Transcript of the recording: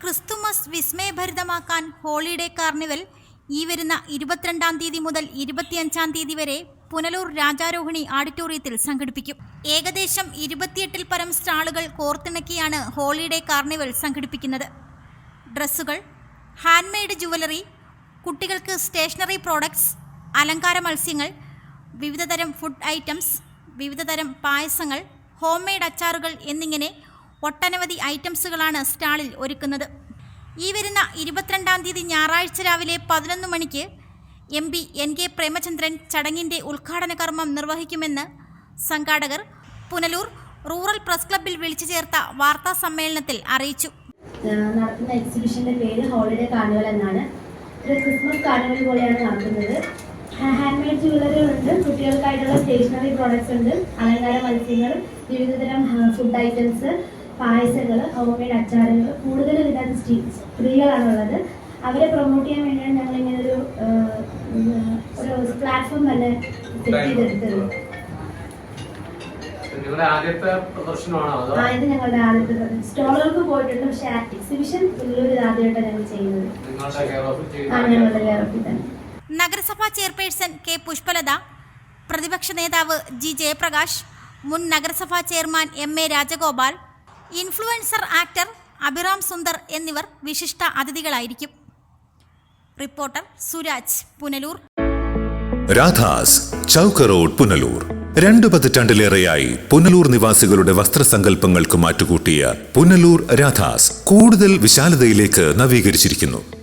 Christmas വിസ്മയഭരിതമാക്കാൻ holiday carnival ഈ വരുന്ന ഇരുപത്തിരണ്ടാം തീയതി മുതൽ ഇരുപത്തിയഞ്ചാം തീയതി വരെ പുനലൂർ രാജാരോഹിണി ഓഡിറ്റോറിയത്തിൽ സംഘടിപ്പിക്കും. ഏകദേശം ഇരുപത്തിയെട്ടിൽ പരം സ്റ്റാളുകൾ കോർത്തിണക്കിയാണ് ഹോളിഡേ കാർണിവൽ സംഘടിപ്പിക്കുന്നത്. ഡ്രസ്സുകൾ ഹാൻഡ്മെയ്ഡ് ജുവലറി കുട്ടികൾക്ക് സ്റ്റേഷനറി പ്രോഡക്ട്സ് അലങ്കാര മത്സ്യങ്ങൾ വിവിധതരം ഫുഡ് ഐറ്റംസ് വിവിധതരം പായസങ്ങൾ ഹോം മെയ്ഡ് അച്ചാറുകൾ എന്നിങ്ങനെ ഒട്ടനവധി ഐറ്റംസുകളാണ് സ്റ്റാളിൽ ഒരുക്കുന്നത്. ഈ വരുന്ന ഇരുപത്തിരണ്ടാം തീയതി ഞായറാഴ്ച രാവിലെ പതിനൊന്ന് മണിക്ക് M P N K Premachandran ചടങ്ങിന്റെ ഉദ്ഘാടന കർമ്മം നിർവഹിക്കുമെന്ന് സംഘാടകർ പുനലൂർ റൂറൽ പ്രസ് ക്ലബ്ബിൽ വിളിച്ചു ചേർത്ത വാർത്താ സമ്മേളനത്തിൽ അറിയിച്ചു. നടത്തുന്ന എക്സിബിഷന്റെ പേര് ഹോളിഡേ കാർണിവൽ എന്നാണ്. ഇത് ക്രിസ്മസ് കാർണിവൽ പോലെയാണ് നടത്തുന്നത് ഹാൻഡ് മെയ്ഡ് ജുവലറികളുണ്ട് കുട്ടികൾക്കായിട്ടുള്ള സ്റ്റേഷനറി പ്രോഡക്ട്സ് ഉണ്ട് അലങ്കാര മത്സ്യങ്ങൾ വിവിധതരം ഫുഡ് ഐറ്റംസ് പായസങ്ങൾ ഹോം മെയ്ഡ് അച്ചാറുകൾ കൂടുതൽ ഇതിനകത്ത് സ്ത്രീ സ്ത്രീകളാണുള്ളത്. അവരെ പ്രൊമോട്ട് ചെയ്യാൻ വേണ്ടിയാണ് ഞങ്ങൾ ഇങ്ങനെ ഒരു ഒരു പ്ലാറ്റ്ഫോം തന്നെ സെറ്റ് ചെയ്തെടുത്തത് ആദ്യത്തെ ഞങ്ങളുടെ ആദ്യത്തെ സ്റ്റോളുകൾക്ക് പോയിട്ടുണ്ട് പക്ഷെ എക്സിബിഷൻ ഇത് ആദ്യമായിട്ടാണ് ഞങ്ങൾ ചെയ്യുന്നത്. കെയർ ഓഫിൽ ആ ചെയ്യുന്ന ഞങ്ങളുടെ കേരളത്തിൽ തന്നെ. നഗരസഭാ ചെയർപേഴ്സൺ കെ പുഷ്പലത പ്രതിപക്ഷ നേതാവ് ജി ജയപ്രകാശ് മുൻ നഗരസഭാ chairman M A Rajagopal influencer actor Abhiram Sundar എന്നിവർ വിശിഷ്ട അതിഥികളായിരിക്കും. റിപ്പോർട്ടർ സുരാജ് പുനലൂർ. രാധാസ് ചൗക്ക് റോഡ് പുനലൂർ. രണ്ടു പതിറ്റാണ്ടിലേറെയായി പുനലൂർ നിവാസികളുടെ വസ്ത്രസങ്കല്പങ്ങൾക്ക് മാറ്റുകൂട്ടിയ പുനലൂർ രാധാസ് കൂടുതൽ വിശാലതയിലേക്ക് നവീകരിച്ചിരിക്കുന്നു.